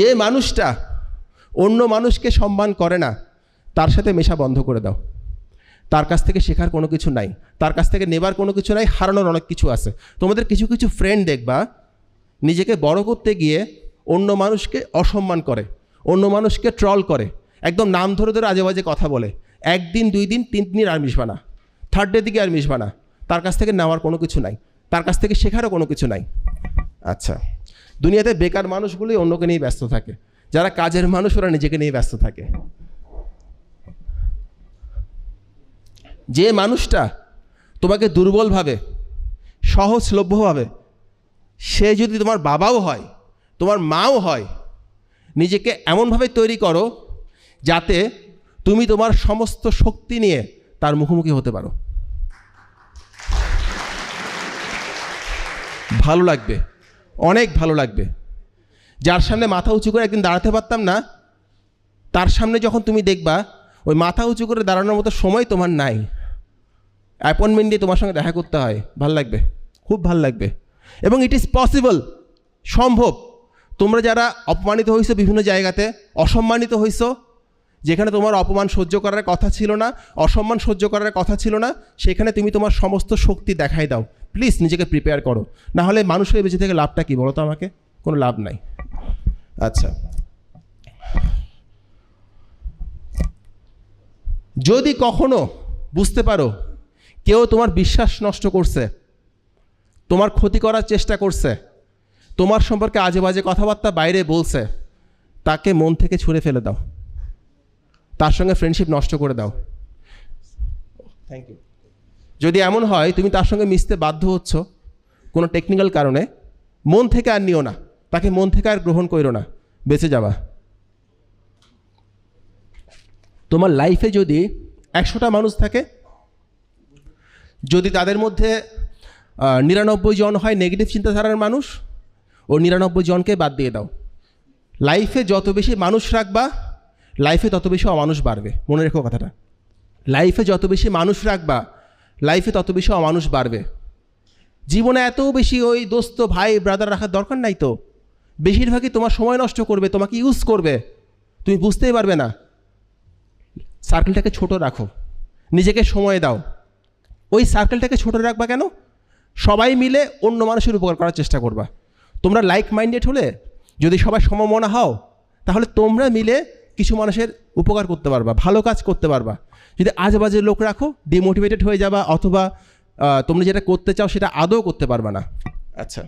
যে মানুষটা অন্য মানুষকে সম্মান করে না, তার সাথে মেশা বন্ধ করে দাও। তার কাছ থেকে শেখার কোনো কিছু নাই, তার কাছ থেকে নেবার কোনো কিছু নাই, হারানোর অনেক কিছু আছে। তোমাদের কিছু কিছু ফ্রেন্ড দেখবা, নিজেকে বড় করতে গিয়ে অন্য মানুষকে অসম্মান করে, অন্য মানুষকে ট্রল করে, একদম নাম ধরে ধরে আজে বাজে কথা বলে। একদিন, দুই দিন, তিন দিন আর মিশবা না। থার্ড ডে দিকে আর মিশবা না। তার কাছ থেকে নেওয়ার কোনো কিছু নাই, তার কাছ থেকে শেখারও কোনো কিছু নাই। আচ্ছা। দুনিয়াতে বেকার মানুষগুলোই অন্যকে নিয়ে ব্যস্ত থাকে। যারা কাজের মানুষ, ওরা নিজেকে নিয়ে ব্যস্ত থাকে। যে মানুষটা তোমাকে দুর্বলভাবে, সহজলভ্যভাবে, সে যদি তোমার বাবাও হয়, তোমার মাও হয়, নিজেকে এমনভাবে তৈরি করো যাতে তুমি তোমার সমস্ত শক্তি নিয়ে তার মুখোমুখি হতে পারো। ভালো লাগবে। অনেক ভালো লাগবে। যার সামনে মাথা উঁচু করে একদিন দাঁড়াতে পারতাম না, তার সামনে যখন তুমি দেখবা, ওই মাথা উঁচু করে দাঁড়ানোর মতো সময় তোমার নাই। অ্যাপয়েন্টমেন্ট দিয়ে তোমার সঙ্গে দেখা করতে হয়, ভালো লাগবে, খুব ভালো লাগবে। এবং ইট ইজ পসিবল সম্ভব। তোমরা যারা অপমানিত হয়েছো বিভিন্ন জায়গাতে, অসম্মানিত হয়েছো যেখানে তোমার অপমান সহ্য করার কথা ছিল না, অসম্মান সহ্য করার কথা ছিল না, সেখানে তুমি তোমার সমস্ত শক্তি দেখাই দাও। প্লিজ নিজেকে প্রিপেয়ার করো। না হলে মানুষের বেঁচে থেকে লাভটা কী? বলো তো আমাকে। কোনো লাভ নাই। আচ্ছা। যদি কখনো বুঝতে পারো, কেউ তোমার বিশ্বাস নষ্ট করছে, তোমার ক্ষতি করার চেষ্টা করছে, তোমার সম্পর্কে আজে বাজে কথাবার্তা বাইরে বলছে, তাকে মন থেকে ছুঁড়ে ফেলে দাও। তার সঙ্গে ফ্রেন্ডশিপ নষ্ট করে দাও। থ্যাংক ইউ যদি এমন হয় তুমি তার সঙ্গে মিশতে বাধ্য হচ্ছ কোনো টেকনিক্যাল কারণে মন থেকে আর নিও না। তাকে মন থেকে আর গ্রহণ করো না। বেঁচে যাবা। তোমার লাইফে যদি একশোটা মানুষ থাকে যদি তাদের মধ্যে নিরানব্বই জন হয় নেগেটিভ চিন্তাধারার মানুষ ও নিরানব্বই জনকে বাদ দিয়ে দাও। লাইফে যত বেশি মানুষ রাখবা লাইফে তত বেশি অমানুষ বাড়বে। মনে রেখো কথাটা। লাইফে যত বেশি মানুষ রাখবা লাইফে তত বেশি অমানুষ বাড়বে। জীবনে এত বেশি ওই দোস্ত, ভাই ব্রাদার রাখার দরকার নাই তো। বেশিরভাগই তোমার সময় নষ্ট করবে, তোমাকে ইউজ করবে। তুমি বুঝতেই পারবে না। সার্কেলটাকে ছোট রাখো। নিজেকে সময় দাও। ওই সার্কেলটাকে ছোট রাখবা কেন? সবাই মিলে অন্য মানুষের উপকার করার চেষ্টা করবা। তোমরা লাইক মাইন্ডেড হলে, যদি সবাই সমমনা হও, তাহলে তোমরা মিলে কিছু মানুষের উপকার করতে পারবা, ভালো কাজ করতে পারবা। যদি আজে বাজে লোক রাখো ডিমোটিভেটেড হয়ে যাবা, অথবা তুমি তোমরা যেটা করতে চাও সেটা আদৌ করতে পারবা না। আচ্ছা।